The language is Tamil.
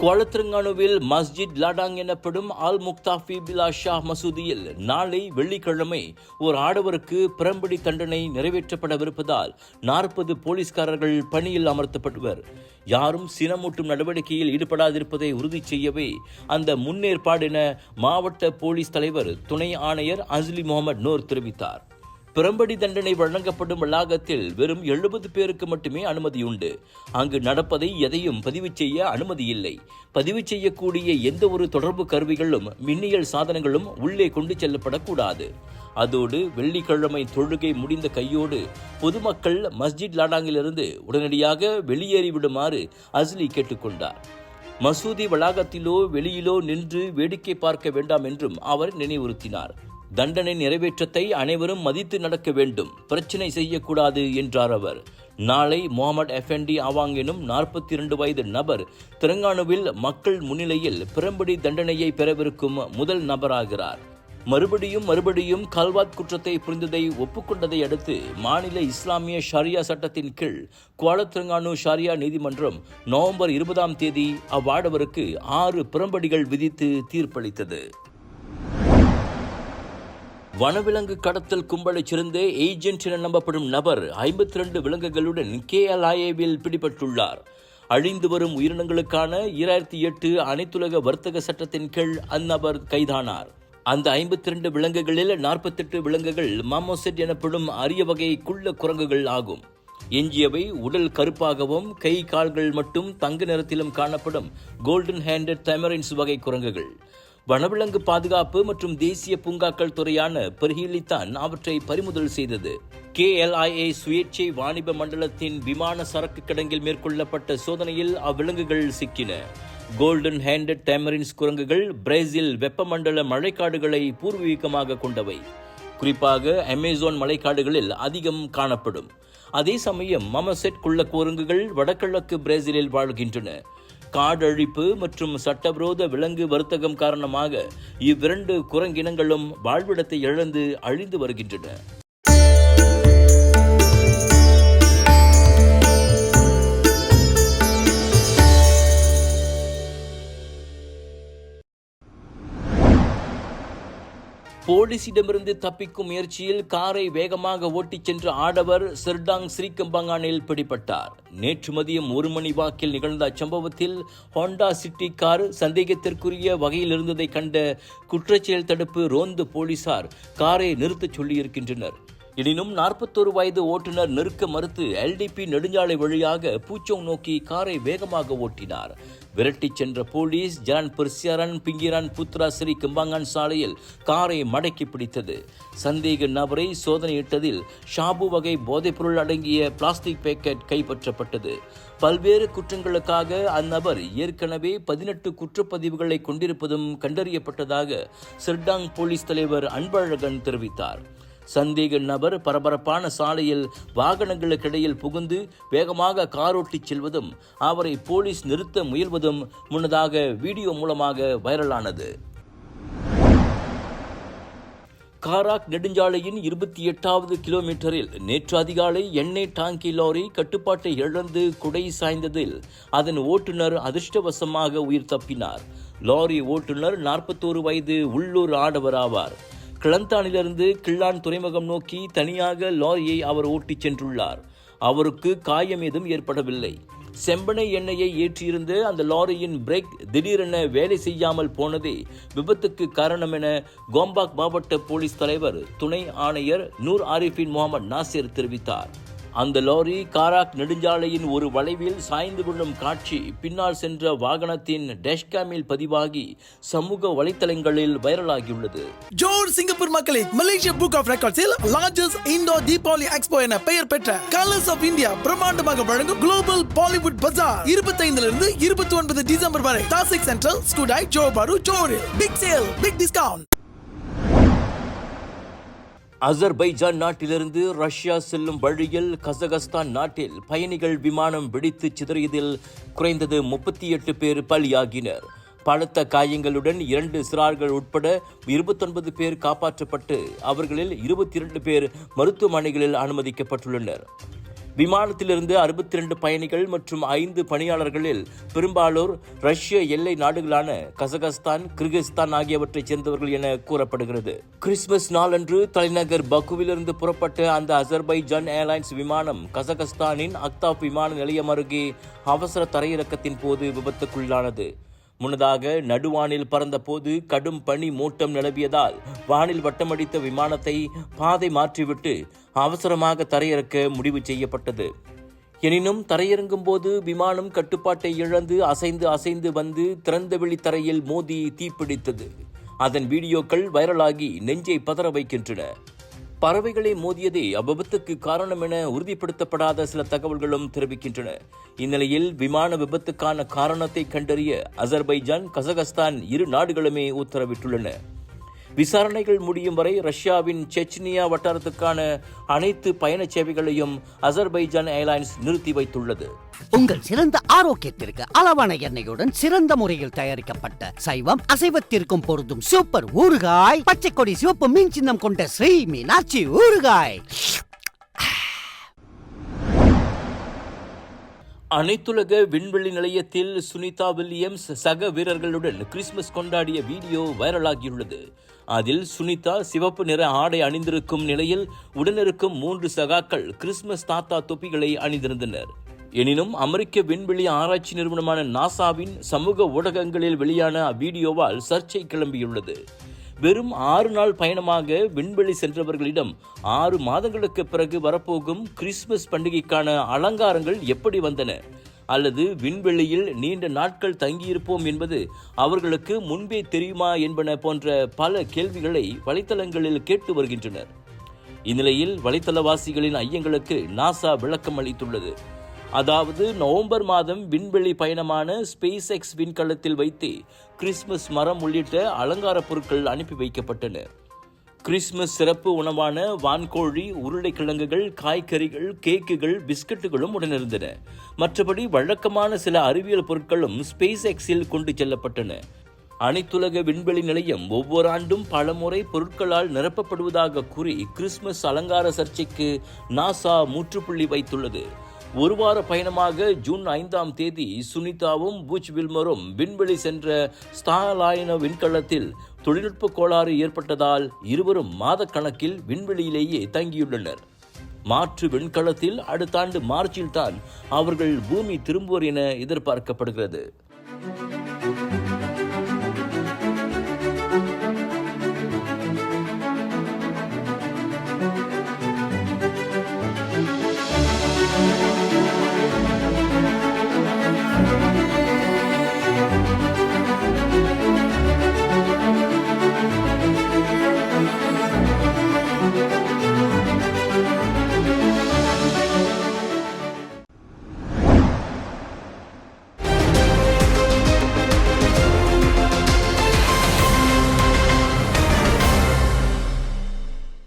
குவாலத்திரங்கானுவில் மஸ்ஜித் லாடாங் எனப்படும் அல் முக்தாஃபி பிலா ஷா மசூதியில் நாளை வெள்ளிக்கிழமை ஒரு ஆடவருக்கு பிரம்படி தண்டனை நிறைவேற்றப்படவிருப்பதால் நாற்பது போலீஸ்காரர்கள் பணியில் அமர்த்தப்படுவர் யாரும் சினமூட்டும் நடவடிக்கையில் ஈடுபடாதிருப்பதை உறுதி செய்யவே அந்த முன்னேற்பாடென மாவட்ட போலீஸ் தலைவர் துணை ஆணையர் அஸ்லி முகமது நூர் தெரிவித்தார். பிறம்படி தண்டனை வழங்கப்படும் வளாகத்தில் வெறும் எழுபது பேருக்கு மட்டுமே அனுமதி உண்டு. அங்கு நடப்பதை எதையும் பதிவு செய்ய அனுமதி இல்லை. பதிவு செய்யக்கூடிய எந்த ஒரு தொடர்பு கருவிகளும் மின்னியல் சாதனங்களும் உள்ளே கொண்டு செல்லப்படக்கூடாது. அதோடு வெள்ளிக்கிழமை தொழுகை முடிந்த கையோடு பொதுமக்கள் மஸ்ஜித் லாடாங்கிலிருந்து உடனடியாக வெளியேறிவிடுமாறு அஸ்லி கேட்டுக்கொண்டார். மசூதி வளாகத்திலோ வெளியிலோ நின்று வேடிக்கை பார்க்க வேண்டாம் என்றும் அவர் நினைவுறுத்தினார். தண்டனை நிறைவேற்றத்தை அனைவரும் மதித்து நடக்க வேண்டும். பிரச்சனை செய்யக்கூடாது என்றார் அவர். நாளை முகமது எஃப்என்டி ஆவாங் எனும் நாற்பத்தி இரண்டு வயது நபர் தெலங்கானாவில் மக்கள் முன்னிலையில் பிறம்படி தண்டனையை பெறவிருக்கும் முதல் நபராகிறார். மறுபடியும் மறுபடியும் கல்வாத் குற்றத்தை புரிந்ததை ஒப்புக்கொண்டதை அடுத்து மாநில இஸ்லாமிய ஷரியா சட்டத்தின் கீழ் குவாலத்திரங்கானு ஷரியா நீதிமன்றம் நவம்பர் இருபதாம் தேதி அவ்வாடவருக்கு ஆறு புறம்படிகள் விதித்து தீர்ப்பளித்தது. வனவிலங்கு கடத்தல் கும்பலைச் சேர்ந்த ஏஜென்ட் என நம்பப்படும் நபர் ஐம்பத்தி ரெண்டு விலங்குகளுடன் கேஎல்ஐஏவில் பிடிபட்டுள்ளார். அழிந்து வரும் உயிரினங்களுக்கான ஈராயிரத்தி எட்டு அனைத்துலக வர்த்தக சட்டத்தின் கீழ் அந்நபர் கைதானார். அந்த ஐம்பத்தி ரெண்டு விலங்குகளில் நாற்பத்தெட்டு விலங்குகள் மாமோசெட் எனப்படும் அரிய வகை குள்ள குரங்குகள் ஆகும். எஞ்சியவை உடல் கருப்பாகவும் கை கால்கள் மட்டும் தங்க நிறத்திலும் காணப்படும் கோல்டன் ஹேண்டட் டைமரின்ஸ் வகை குரங்குகள். வனவிலங்கு பாதுகாப்பு மற்றும் தேசிய பூங்காக்கள் துறையான பெர்ஹிலித்தான் அவற்றை பறிமுதல் செய்தது. கேஎல்ஐஏ சுயேட்சை வாணிப மண்டலத்தின் விமான சரக்கு கிடங்கில் மேற்கொள்ளப்பட்ட சோதனையில் அவ்விலங்குகள் சிக்கின. கோல்டன் ஹேண்டட் டேமரின்ஸ் குரங்குகள் பிரேசில் வெப்பமண்டல மழைக்காடுகளை பூர்வீகமாக கொண்டவை. குறிப்பாக அமேசான் மலைக்காடுகளில் அதிகம் காணப்படும். அதே சமயம் மமசெட் குள்ள குரங்குகள் வடகிழக்கு பிரேசிலில் வாழ்கின்றன. காடழிப்பு மற்றும் சட்டவிரோத விலங்கு வர்த்தகம் காரணமாக இவ்விரண்டு குரங்கினங்களும் வாழ்விடத்தை இழந்து அழிந்து வருகின்றன. போலீசிடமிருந்து தப்பிக்கும் முயற்சியில் காரை வேகமாக ஓட்டிச் சென்ற ஆடவர் சிர்டாங் ஸ்ரீகம்பங்கானில் பிடிபட்டார். நேற்று மதியம் ஒரு மணி வாக்கில் நிகழ்ந்த அச்சம்பவத்தில் ஹோண்டா சிட்டி கார் சந்தேகத்திற்குரிய வகையில் இருந்ததை கண்ட குற்றச்செயல் தடுப்பு ரோந்து போலீசார் காரை நிறுத்தச் சொல்லியிருக்கின்றனர். எனினும் நாற்பத்தோரு வயது ஓட்டுநர் நிற்க மறுத்து எல்டிபி நெடுஞ்சாலை வழியாக பூச்சோங் நோக்கி காரை வேகமாக ஓட்டினார். விரட்டிச் சென்ற police Jalan Persiaran Pinggiran Putra Sri Kembangan சாலையில் காரை மடக்கி பிடித்தது. சந்தேக நபரை சோதனையிட்டதில் ஷாபு வகை போதைப்பொருள் அடங்கிய பிளாஸ்டிக் பேக்கெட் கைப்பற்றப்பட்டது. பல்வேறு குற்றங்களுக்காக அந்நபர் ஏற்கனவே பதினெட்டு குற்றப்பதிவுகளை கொண்டிருப்பதும் கண்டறியப்பட்டதாக சிர்டாங் போலீஸ் தலைவர் அன்பழகன் தெரிவித்தார். சந்தேக நபர் பரபரப்பான சாலையில் வாகனங்களுக்கிடையில் புகுந்து வேகமாக காரோட்டிச் செல்வதும் அவரை போலீஸ் நிறுத்த முயல்வதும் முன்னதாக வீடியோ மூலமாக வைரலானது. காராக் நெடுஞ்சாலையின் இருபத்தி எட்டாவது கிலோமீட்டரில் நேற்று அதிகாலை எண்ணெய் டாங்கி லாரி கட்டுப்பாட்டை இழந்து குடை சாய்ந்ததில் அதன் ஓட்டுநர் அதிர்ஷ்டவசமாக உயிர் தப்பினார். லாரி ஓட்டுநர் நாற்பத்தோரு வயது உள்ளூர் ஆடவர் ஆவார். கிளந்தானிலிருந்து கிள்ளான் துறைமுகம் நோக்கி தனியாக லாரியை அவர் ஓட்டிச் சென்றுள்ளார். அவருக்கு காயம் ஏதும் ஏற்படவில்லை. செம்பனை எண்ணெயை ஏற்றியிருந்த அந்த லாரியின் பிரேக் திடீரென வேலை செய்யாமல் போனதே விபத்துக்கு காரணம் என கோம்பாக் மாவட்ட போலீஸ் தலைவர் துணை ஆணையர் நூர் ஆரிஃபின் முகமது நாசிர் தெரிவித்தார். அந்த லாரி காராக் நெடுஞ்சாலையின் ஒரு வளைவில் சாய்ந்து கொள்ளும் காட்சி பின்னால் சென்ற வாகனத்தின் டேஷ்காமில் பதிவாகி சமூக வலைத்தளங்களில் வைரலாகியுள்ளது. ஜோர் சிங்கப்பூர் மக்களை மலேசிய புக் ஆஃப் ரெக்கார்ட்ஸில் லார்ஜஸ்ட் இந்தோ தீபாவளி எக்ஸ்போ என பெயர் பெற்ற கலர்ஸ் ஆஃப் இந்தியா பிரம்மாண்டமாக வழங்கும் குளோபல் பாலிவுட் பஜார் இருபத்தைந்துல இருந்து இருபத்தி ஒன்பது டிசம்பர் வரை Tasik central Skudai Johor Bahru ஜோரில் big sale big discount Azerbaijan நாட்டிலிருந்து ரஷ்யா செல்லும் வழியில் கசகஸ்தான் நாட்டில் பயணிகள் விமானம் வெடித்து சிதறியதில் குறைந்தது முப்பத்தி எட்டு பேர் பலியாகினர். பலத்த காயங்களுடன் இரண்டு சிறார்கள் உட்பட இருபத்தொன்பது பேர் காப்பாற்றப்பட்டு அவர்களில் இருபத்தி இரண்டு பேர் மருத்துவமனைகளில் அனுமதிக்கப்பட்டுள்ளனர். விமானத்திலிருந்து அறுபத்தி ரெண்டு பயணிகள் மற்றும் ஐந்து பணியாளர்களில் பெரும்பாலோர் ரஷ்ய எல்லை நாடுகளான கசகஸ்தான் கிர்கிஸ்தான் ஆகியவற்றைச் சேர்ந்தவர்கள் என கூறப்படுகிறது. கிறிஸ்துமஸ் நாளன்று தலைநகர் பக்குவிலிருந்து புறப்பட்ட அந்த அசர்பைஜான் ஏர்லைன்ஸ் விமானம் கசகஸ்தானின் அக்தாப் விமான நிலையம் அருகே அவசர தரையிறக்கத்தின் போது விபத்துக்குள்ளானது. முன்னதாக நடுவானில் பறந்தபோது கடும் பனி மூட்டம் நிலவியதால் வானில் வட்டமடித்த விமானத்தை பாதை மாற்றிவிட்டு அவசரமாக தரையிறக்க முடிவு செய்யப்பட்டது. எனினும் தரையிறங்கும் போது விமானம் கட்டுப்பாட்டை இழந்து அசைந்து அசைந்து வந்து திறந்தவெளி தரையில் மோதி தீப்பிடித்தது. அதன் வீடியோக்கள் வைரலாகி நெஞ்சை பதற வைக்கின்றன. பறவைகளை மோதியதே அவ்விபத்துக்கு காரணம் என உறுதிப்படுத்தப்படாத சில தகவல்களும் தெரிவிக்கின்றன. இந்நிலையில் விமான விபத்துக்கான காரணத்தை கண்டறிய அசர்பைஜான் கசகஸ்தான் இரு நாடுகளுமே உத்தரவிட்டுள்ளன. விசாரணைகள் முடியும் வரை ரஷ்யாவின் செச்னியா வட்டாரத்துக்கான அனைத்து பயண சேவைகளையும் அசர்பைஜான் ஏர்லைன்ஸ் நிறுத்தி வைத்துள்ளது. உங்கள் சிறந்த ஆரோக்கியத்திற்கு அளவான எண்ணெயுடன் சிறந்த முறையில் தயாரிக்கப்பட்ட சைவம் அசைவத்திற்கும் பொருந்தும் சூப்பர் ஊறுகாய் பச்சை கொடி சிவப்பு மீன் சின்னம் கொண்ட ஸ்ரீ மீனாட்சி ஊறுகாய். அனைத்துலக விண்வெளி நிலையத்தில் சுனிதா வில்லியம்ஸ் சக வீரர்களுடன் கிறிஸ்துமஸ் கொண்டாடிய வீடியோ வைரலாகியுள்ளது. அதில் சுனிதா சிவப்பு நிற ஆடை அணிந்திருக்கும் நிலையில் உடனிருக்கும் மூன்று சகாக்கள் கிறிஸ்துமஸ் தாத்தா தொப்பிகளை அணிந்திருந்தனர். எனினும் அமெரிக்க விண்வெளி ஆராய்ச்சி நிறுவனமான நாசாவின் சமூக ஊடகங்களில் வெளியான அவ்வீடியோவால் சர்ச்சை கிளம்பியுள்ளது. வெறும் ஆறு நாள் பயணமாக விண்வெளி சென்றவர்களிடம் ஆறு மாதங்களுக்கு பிறகு வரப்போகும் கிறிஸ்துமஸ் பண்டிகைக்கான அலங்காரங்கள் எப்படி வந்தன? அல்லது விண்வெளியில் நீண்ட நாட்கள் தங்கியிருப்போம் என்பது அவர்களுக்கு முன்பே தெரியுமா என்பன போன்ற பல கேள்விகளை வலைத்தளங்களில் கேட்டு வருகின்றனர். இந்நிலையில் வலைத்தளவாசிகளின் ஐயங்களுக்கு நாசா விளக்கம் அளித்துள்ளது. அதாவது நவம்பர் மாதம் விண்வெளி பயணமான ஸ்பேஸ் எக்ஸ் விண்கலத்தில் வைத்து கிறிஸ்துமஸ் மரம் உள்ளிட்ட அலங்கார பொருட்கள் அனுப்பி வைக்கப்பட்டன கிறிஸ்துமஸ் சிறப்பு உணவான வான்கோழி உருளைக்கிழங்குகள் காய்கறிகள் கேக்குகள் பிஸ்கட்டுகளும் உடனிருந்தன. மற்றபடி வழக்கமான சில அறிவியல் பொருட்களும் ஸ்பேஸ் எக்ஸில் கொண்டு செல்லப்பட்டன. அனைத்துலக விண்வெளி நிலையம் ஒவ்வொரு ஆண்டும் பலமுறை பொருட்களால் நிரப்பப்படுவதாக கூறி கிறிஸ்துமஸ் அலங்கார சர்ச்சைக்கு நாசா முற்றுப்புள்ளி வைத்துள்ளது. ஒரு வார பயணமாக ஜூன் ஐந்தாம் தேதி சுனிதாவும் பூச் வில்மரும் விண்வெளி சென்ற ஸ்டாலாயன விண்கலத்தில் தொழில்நுட்ப கோளாறு ஏற்பட்டதால் இருவரும் மாதக்கணக்கில் விண்வெளியிலேயே தங்கியுள்ளனர். மாற்று விண்கலத்தில் அடுத்த ஆண்டு மார்ச்சில்தான் அவர்கள் பூமி திரும்புவர் என எதிர்பார்க்கப்படுகிறது.